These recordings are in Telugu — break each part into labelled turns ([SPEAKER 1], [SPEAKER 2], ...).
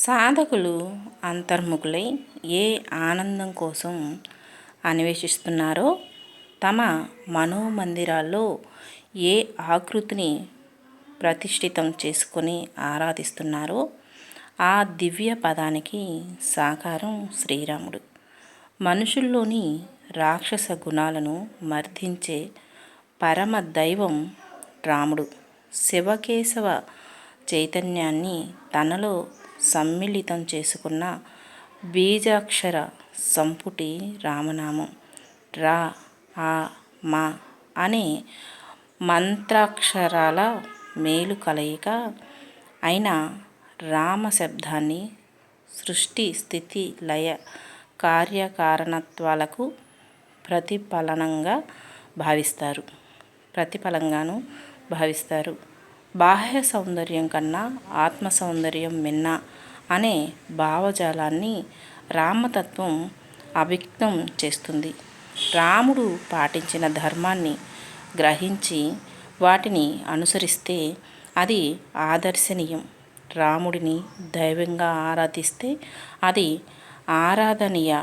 [SPEAKER 1] సాధకులు అంతర్ముఖులై ఏ ఆనందం కోసం అన్వేషిస్తున్నారో తమ మనోమందిరాల్లో ఏ ఆకృతిని ప్రతిష్ఠితం చేసుకొని ఆరాధిస్తున్నారో ఆ దివ్య పదానికి సాకారం శ్రీరాముడు. మనుషుల్లోని రాక్షస గుణాలను మర్దించే పరమ దైవం రాముడు. శివకేశవ చైతన్యాన్ని తనలో సమ్మిళితం చేసుకున్న బీజాక్షర సంపుటి రామనామం. రా ఆ మా అనే మంత్రాక్షరాల మేలు కలయిక అయిన రామ శబ్దాన్ని సృష్టి స్థితి లయ కార్యకారణత్వాలకు ప్రతిఫలనంగా భావిస్తారు. ప్రతిఫలంగాను భావిస్తారు. బాహ్య సౌందర్యం కన్నా ఆత్మ సౌందర్యం మిన్న అనే భావజాలాన్ని రామతత్వం అభిక్తం చేస్తుంది. రాముడు పాటించిన ధర్మాన్ని గ్రహించి వాటిని అనుసరిస్తే అది ఆదర్శనీయం. రాముడిని దైవంగా ఆరాధిస్తే అది ఆరాధనీయ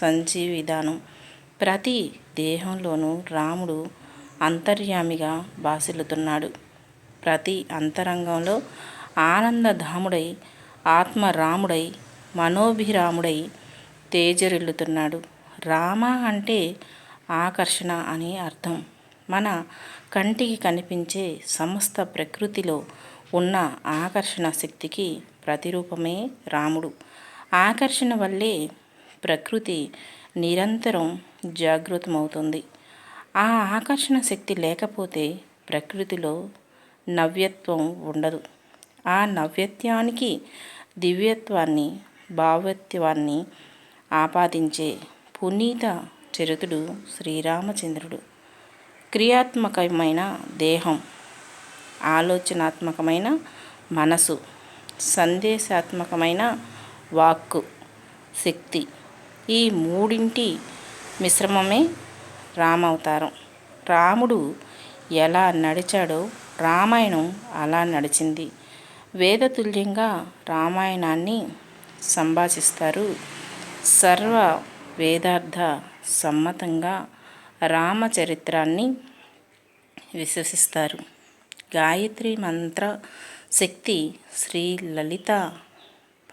[SPEAKER 1] సంజీవిధానం. ప్రతి దేహంలోనూ రాముడు అంతర్యామిగా బాసిల్లుతున్నాడు ప్రతి అంతరంగంలో ఆనందధాముడై ఆత్మరాముడై మనోభిరాముడై తేజరిల్లుతున్నాడు. రామ అంటే ఆకర్షణ అని అర్థం. మన కంటికి కనిపించే సమస్త ప్రకృతిలో ఉన్న ఆకర్షణ శక్తికి ప్రతిరూపమే రాముడు. ఆకర్షణ వల్లే ప్రకృతి నిరంతరం జాగృతమవుతుంది. ఆ ఆకర్షణ శక్తి లేకపోతే ప్రకృతిలో నవ్యత్వం ఉండదు. ఆ నవ్యత్వానికి దివ్యత్వాన్ని భావత్వాన్ని ఆపాదించే పునీత చరితుడు శ్రీరామచంద్రుడు. క్రియాత్మకమైన దేహం ఆలోచనాత్మకమైన మనసు సందేశాత్మకమైన వాక్కు శక్తి ఈ మూడింటి మిశ్రమమే రామవతారం. రాముడు ఎలా నడిచాడో రామాయణం అలా నడిచింది. వేదతుల్యంగా రామాయణాన్ని సంభాషిస్తారు. సర్వ వేదార్థ సమ్మతంగా రామచరిత్రాన్ని విశ్వసిస్తారు. గాయత్రి మంత్ర శక్తి శ్రీ లలిత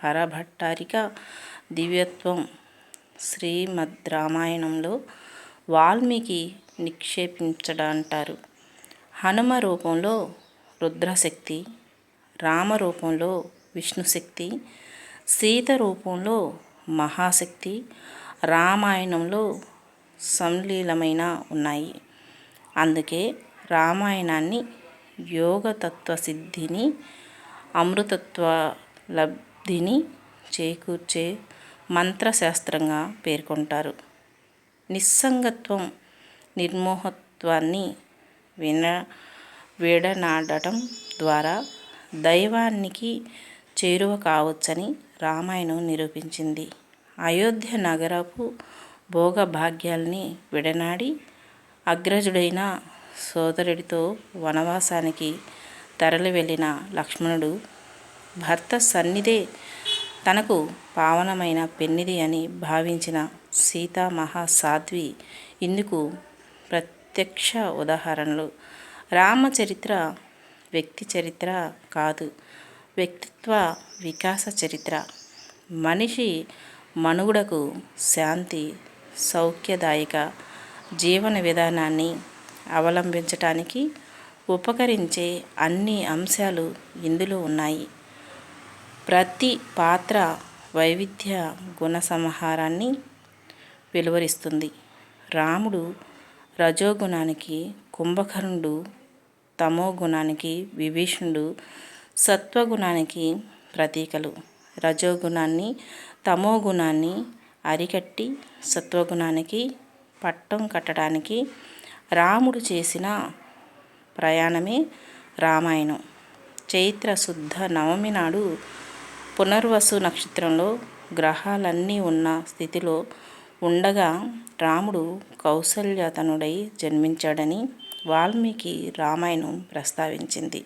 [SPEAKER 1] పరభట్టారిక దివ్యత్వం శ్రీమద్ రామాయణంలో వాల్మీకి నిక్షేపించడంటారు. హనుమ రూపంలో రుద్రశక్తి రామ రూపంలో విష్ణుశక్తి సీత రూపంలో మహాశక్తి రామాయణంలో సంలీలమైన ఉన్నాయి. అందుకే రామాయణాన్ని యోగతత్వ సిద్ధిని అమృతత్వ లబ్ధిని చేకూర్చే మంత్రశాస్త్రంగా పేర్కొంటారు. నిస్సంగత్వం నిర్మోహత్వాన్ని విన విడనాడటం ద్వారా దైవానికి చేరువ కావచ్చని రామాయణం నిరూపించింది. అయోధ్య నగరపు భోగభాగ్యాల్ని విడనాడి అగ్రజుడైన సోదరుడితో వనవాసానికి తరలి వెళ్ళిన లక్ష్మణుడు భర్త సన్నిధే తనకు పావనమైన పెన్నిది అని భావించిన సీతా మహాసాధ్వి ఇందుకు ప్రత్యక్ష ఉదాహరణలు. రామచరిత్ర వ్యక్తి చరిత్ర కాదు. వ్యక్తిత్వ వికాస చరిత్ర. మనిషి మనుగుడకు శాంతి సౌఖ్యదాయక జీవన విధానాన్ని అవలంబించటానికి ఉపకరించే అన్ని అంశాలు ఇందులో ఉన్నాయి. ప్రతి పాత్ర వైవిధ్య గుణ సంహారాన్ని వెలువరిస్తుంది. రాముడు రజోగుణానికి కుంభకర్ణుడు తమో గుణానికి విభీషణుడు సత్వగుణానికి ప్రతీకలు. రజోగుణాన్ని తమో గుణాన్ని అరికట్టి సత్వగుణానికి పట్టం కట్టడానికి రాముడు చేసిన ప్రయాణమే రామాయణం. చైత్ర శుద్ధ నవమి నాడు పునర్వసు నక్షత్రంలో గ్రహాలన్నీ ఉన్న స్థితిలో ఉండగా రాముడు కౌసల్యతనుడై జన్మించాడని వాల్మీకి రామాయణం ప్రస్తావించింది.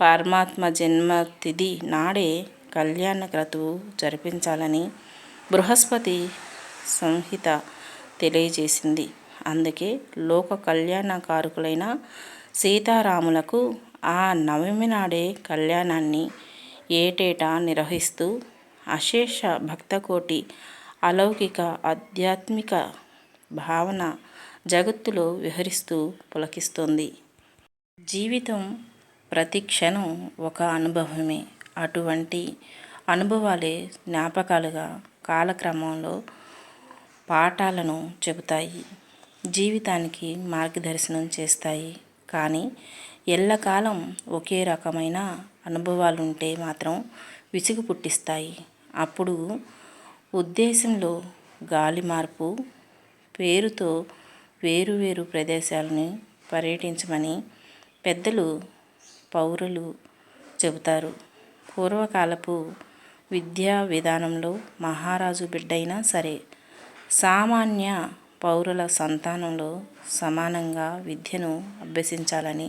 [SPEAKER 1] పరమాత్మ జన్మతిథి నాడే కళ్యాణ క్రతువు జరిపించాలని బృహస్పతి సంహిత తెలియజేసింది. అందుకే లోక కళ్యాణకారకులైన సీతారాములకు ఆ నవమి నాడే కళ్యాణాన్ని ఏటేటా నిర్వహిస్తూ అశేష భక్తకోటి అలౌకిక ఆధ్యాత్మిక భావన జగత్తులో విహరిస్తూ పులకిస్తోంది. జీవితం ప్రతి క్షణం ఒక అనుభవమే. అటువంటి అనుభవాలే జ్ఞాపకాలుగా కాలక్రమంలో పాఠాలను చెబుతాయి. జీవితానికి మార్గదర్శనం చేస్తాయి. కానీ ఎల్లకాలం ఒకే రకమైన అనుభవాలుంటే మాత్రం విసుగు పుట్టిస్తాయి. అప్పుడు ఉద్దేశంలో గాలి మార్పు పేరుతో వేరు వేరు ప్రదేశాలను పర్యటించమని పెద్దలు పౌరులు చెబుతారు. పూర్వకాలపు విద్యా విధానంలో మహారాజు బిడ్డైనా సరే సామాన్య పౌరుల సంతానంలో సమానంగా విద్యను అభ్యసించాలని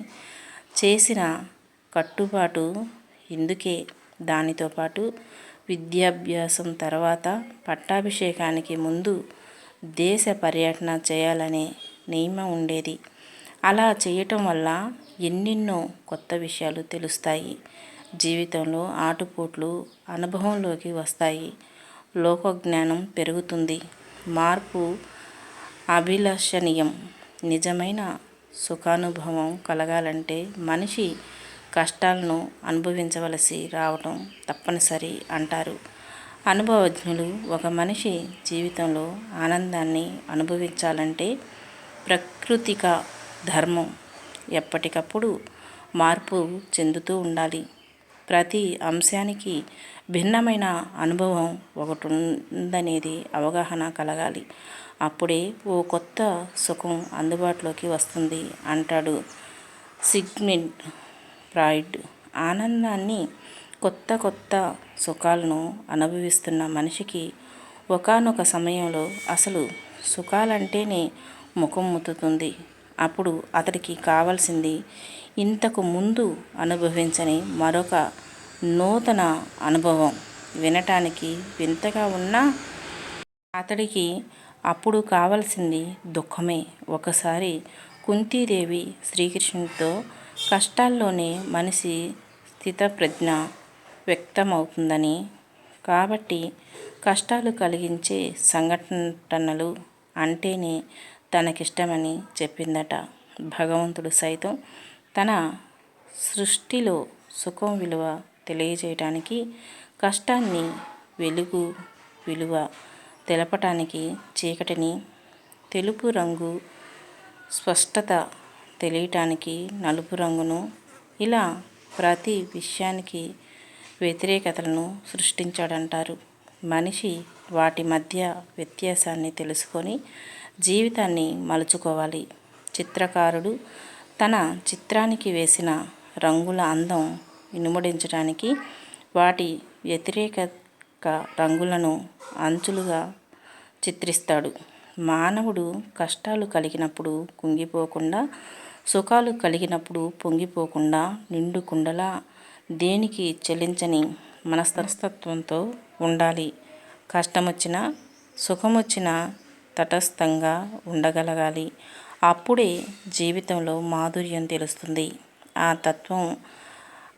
[SPEAKER 1] చేసిన కట్టుబాటు ఇందుకే. దానితో పాటు విద్యాభ్యాసం తర్వాత పట్టాభిషేకానికి ముందు దేశ పర్యటన చేయాలనే నియమం ఉండేది. అలా చేయటం వల్ల ఎన్నెన్నో కొత్త విషయాలు తెలుస్తాయి. జీవితంలో ఆటుపోట్లు అనుభవంలోకి వస్తాయి. లోకజ్ఞానం పెరుగుతుంది. మార్పు అభిలషణీయం. నిజమైన సుఖానుభవం కలగాలంటే మనిషి కష్టాలను అనుభవించవలసి రావటం తప్పనిసరి అంటారు. అనుభవజ్ఞులు ఒక మనిషి జీవితంలో ఆనందాన్ని అనుభవించాలంటే ప్రకృతిక ధర్మం ఎప్పటికప్పుడు మార్పు చెందుతూ ఉండాలి. ప్రతి అంశానికి భిన్నమైన అనుభవం ఒకటి ఉందనేది అవగాహన కలగాలి. అప్పుడే ఓ కొత్త సుఖం అందుబాటులోకి వస్తుంది అంటాడు సిగ్మెంట్ ఫ్రాయిడ్ ఆనందాన్ని కొత్త కొత్త సుఖాలను అనుభవిస్తున్న మనిషికి ఒకనొక సమయంలో అసలు సుఖాలంటేనే ముఖం ముత్తుతుంది. అప్పుడు అతడికి కావాల్సింది ఇంతకు ముందు అనుభవించని మరొక నూతన అనుభవం. వినటానికి వింతగా ఉన్నా అతడికి అప్పుడు కావాల్సింది దుఃఖమే. ఒకసారి కుంతీదేవి శ్రీకృష్ణుడితో కష్టాల్లోనే మనిషి స్థితప్రజ్ఞ వ్యక్తమవుతుందని. కాబట్టి కష్టాలు కలిగించే సంఘటనలు అంటేనే తనకిష్టమని చెప్పిందట భగవంతుడు సైతం. తన సృష్టిలో సుఖం విలువ తెలియజేయటానికి కష్టాన్ని వెలుగు విలువ తెలపటానికి చీకటిని తెలుపు రంగు స్పష్టత తెలియటానికి నలుపు రంగును ఇలా ప్రతి విషయానికి వ్యతిరేకతలను సృష్టించాడంటారు. మనిషి వాటి మధ్య వ్యత్యాసాన్ని తెలుసుకొని జీవితాన్ని మలుచుకోవాలి. చిత్రకారుడు తన చిత్రానికి వేసిన రంగుల అందం ఇనుమడించడానికి వాటి వ్యతిరేక రంగులను అంచులుగా చిత్రిస్తాడు. మానవుడు కష్టాలు కలిగినప్పుడు కుంగిపోకుండా సుఖాలు కలిగినప్పుడు పొంగిపోకుండా నిండు కుండలా దేనికి చెల్లించని మనస్తత్వంతో ఉండాలి. కష్టమొచ్చినా సుఖమొచ్చినా తటస్థంగా ఉండగలగాలి. అప్పుడే జీవితంలో మాధుర్యం తెలుస్తుంది. ఆ తత్వం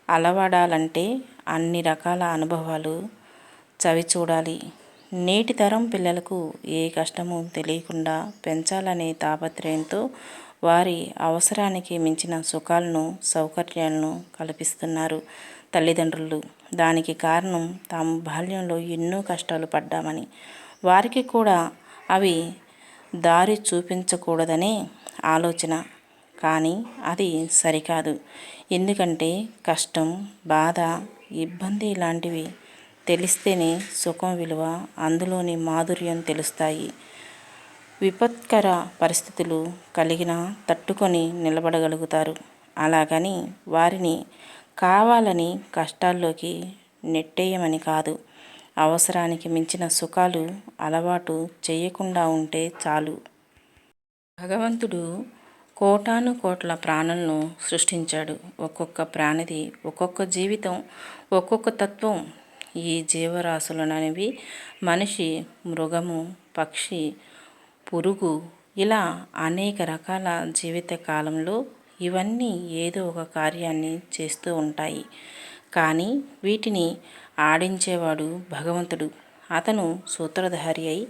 [SPEAKER 1] అలవడాలంటే అన్ని రకాల అనుభవాలు చవి చూడాలి నేటి తరం పిల్లలకు ఏ కష్టము తెలియకుండా పెంచాలనే తాపత్రయంతో వారి అవసరానికి మించిన సుఖాలను సౌకర్యాలను కల్పిస్తున్నారు తల్లిదండ్రులు. దానికి కారణం తాము బాల్యంలో ఎన్నో కష్టాలు పడ్డామని. వారికి కూడా అవి దారి చూపించకూడదనే ఆలోచన. కానీ అది సరికాదు. ఎందుకంటే కష్టం బాధ ఇబ్బంది లాంటివి తెలిస్తేనే సుఖం విలువ అందులోని మాధుర్యం తెలుస్తాయి. విపత్కర పరిస్థితులు కలిగిన తట్టుకొని నిలబడగలుగుతారు. అలాగని వారిని కావాలని కష్టాల్లోకి నెట్టేయమని కాదు. అవసరానికి మించిన సుఖాలు అలవాటు చేయకుండా ఉంటే చాలు. భగవంతుడు కోటాను కోట్ల ప్రాణులను సృష్టించాడు. ఒక్కొక్క ప్రాణిది ఒక్కొక్క జీవితం ఒక్కొక్క తత్వం ఈ జీవరాశులనేవి మనిషి మృగము పక్షి పురుగు ఇలా అనేక రకాల జీవిత కాలంలో ఇవన్నీ ఏదో ఒక కార్యాన్ని చేస్తూ ఉంటాయి. కానీ వీటిని ఆడించేవాడు భగవంతుడు. అతను సూత్రధారి అయి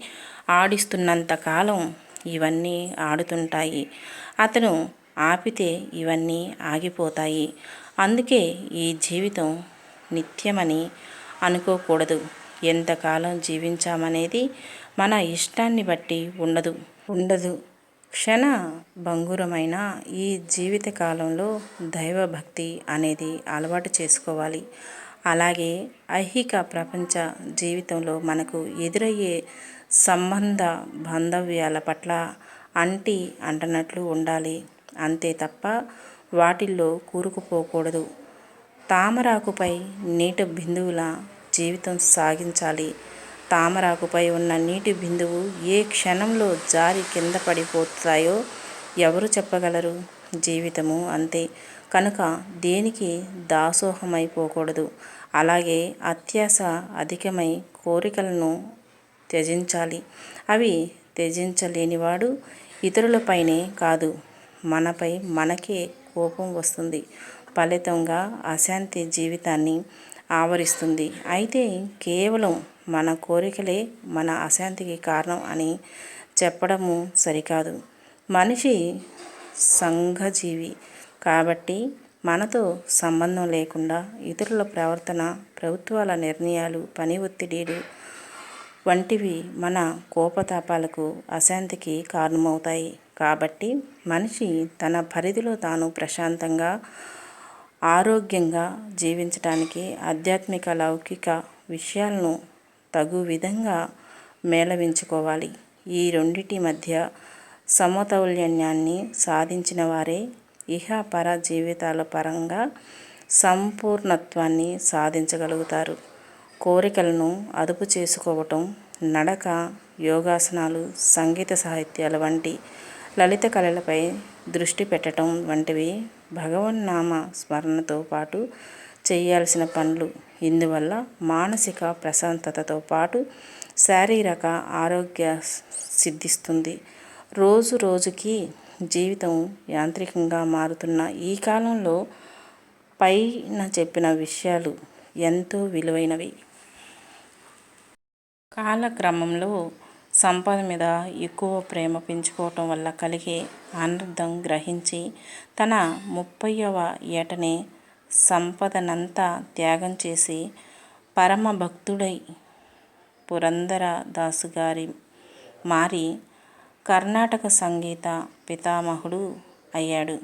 [SPEAKER 1] ఆడిస్తున్నంత కాలం ఇవన్నీ ఆడుతుంటాయి. అతను ఆపితే ఇవన్నీ ఆగిపోతాయి. అందుకే ఈ జీవితం నిత్యమని అనుకోకూడదు. ఎంతకాలం జీవించామనేది మన ఇష్టాన్ని బట్టి ఉండదు. ఉండదు. క్షణ భంగురమైన ఈ జీవిత కాలంలో దైవభక్తి అనేది అలవాటు చేసుకోవాలి. అలాగే ఐహిక ప్రపంచ జీవితంలో మనకు ఎదురయ్యే సంబంధ బాంధవ్యాల పట్ల అంటి అంటనట్లు ఉండాలి. అంతే తప్ప వాటిల్లో కూరుకుపోకూడదు. తామరాకుపై నీటి బిందువుల జీవితం సాగించాలి. తామరాకుపై ఉన్న నీటి బిందువు ఏ క్షణంలో జారి కింద పడిపోతాయో ఎవరు చెప్పగలరు? జీవితము అంతే. కనుక దేనికి దాసోహమైపోకూడదు అలాగే అత్యాస అధికమై కోరికలను త్యజించాలి. అవి త్యజించలేనివాడు ఇతరులపైనే కాదు. మనపై మనకే కోపం వస్తుంది. ఫలితంగా అశాంతి జీవితాన్ని ఆవరిస్తుంది. అయితే కేవలం మన కోరికలే మన అశాంతికి కారణం అని చెప్పడము సరికాదు. మనిషి సంఘజీవి కాబట్టి మనతో సంబంధం లేకుండా ఇతరుల ప్రవర్తన ప్రభుత్వాల నిర్ణయాలు పని ఒత్తిడిలు వంటివి మన కోపతాపాలకు అశాంతికి కారణమవుతాయి. కాబట్టి మనిషి తన పరిధిలో తాను ప్రశాంతంగా ఆరోగ్యంగా జీవించడానికి ఆధ్యాత్మిక లౌకిక విషయాలను తగు విధంగా మేళవించుకోవాలి. ఈ రెండిటి మధ్య సమతౌల్యాన్ని సాధించిన వారే ఇహ పర జీవితాల పరంగా సంపూర్ణత్వాన్ని సాధించగలుగుతారు. కోరికలను అదుపు చేసుకోవటం నడక యోగాసనాలు సంగీత సాహిత్యాల వంటి లలిత కళలపై దృష్టి పెట్టడం వంటివి భగవన్నామ స్మరణతో పాటు చేయాల్సిన పనులు. ఇందువల్ల మానసిక ప్రశాంతతతో పాటు శారీరక ఆరోగ్య సిద్ధిస్తుంది. రోజు రోజుకి జీవితం యాంత్రికంగా మారుతున్న ఈ కాలంలో పైన చెప్పిన విషయాలు ఎంతో విలువైనవి. కాలక్రమంలో సంపద మీద ఎక్కువ ప్రేమ పెంచుకోవటం వల్ల కలిగే అనర్థం గ్రహించి తన ముప్పైవ ఏటనే సంపదనంతా త్యాగం చేసి పరమ భక్తుడై పురందర దాసు గారి మారి కర్ణాటక సంగీత పితామహుడు అయ్యాడు.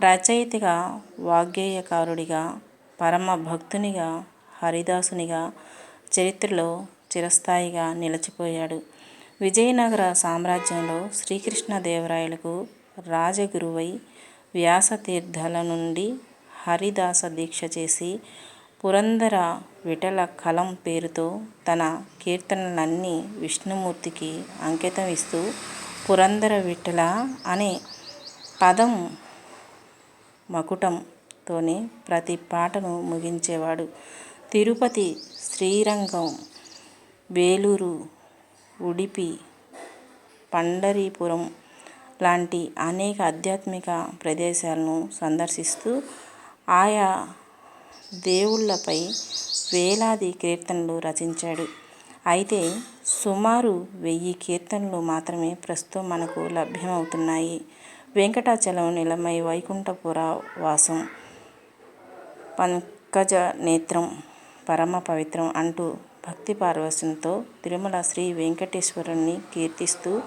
[SPEAKER 1] రచయితగా వాగ్గేయకారుడిగా పరమ భక్తునిగా హరిదాసునిగా చరిత్రలో చిరస్థాయిగా నిలిచిపోయాడు. విజయనగర సామ్రాజ్యంలో శ్రీకృష్ణదేవరాయలకు రాజగురువై వ్యాసతీర్థాల నుండి హరిదాస దీక్ష చేసి పురందర విఠల కలం పేరుతో తన కీర్తనలన్నీ విష్ణుమూర్తికి అంకితం ఇస్తూ పురందర విఠల అనే పదం మకుటంతోనే ప్రతి పాటను ముగించేవాడు. తిరుపతి శ్రీరంగం వేలూరు ఉడిపి పండరీపురం లాంటి అనేక ఆధ్యాత్మిక ప్రదేశాలను సందర్శిస్తూ ఆయా దేవుళ్ళపై వేలాది కీర్తనలు రచించాడు. అయితే సుమారు వెయ్యి కీర్తనలు మాత్రమే ప్రస్తుతం మనకు లభ్యమవుతున్నాయి. వెంకటాచలం నిలమై వైకుంఠపుర వాసం పంకజ నేత్రం పరమ పవిత్రం అంటూ భక్తి పార్వశంతో తిరుమల శ్రీ వెంకటేశ్వరుని కీర్తిస్తూ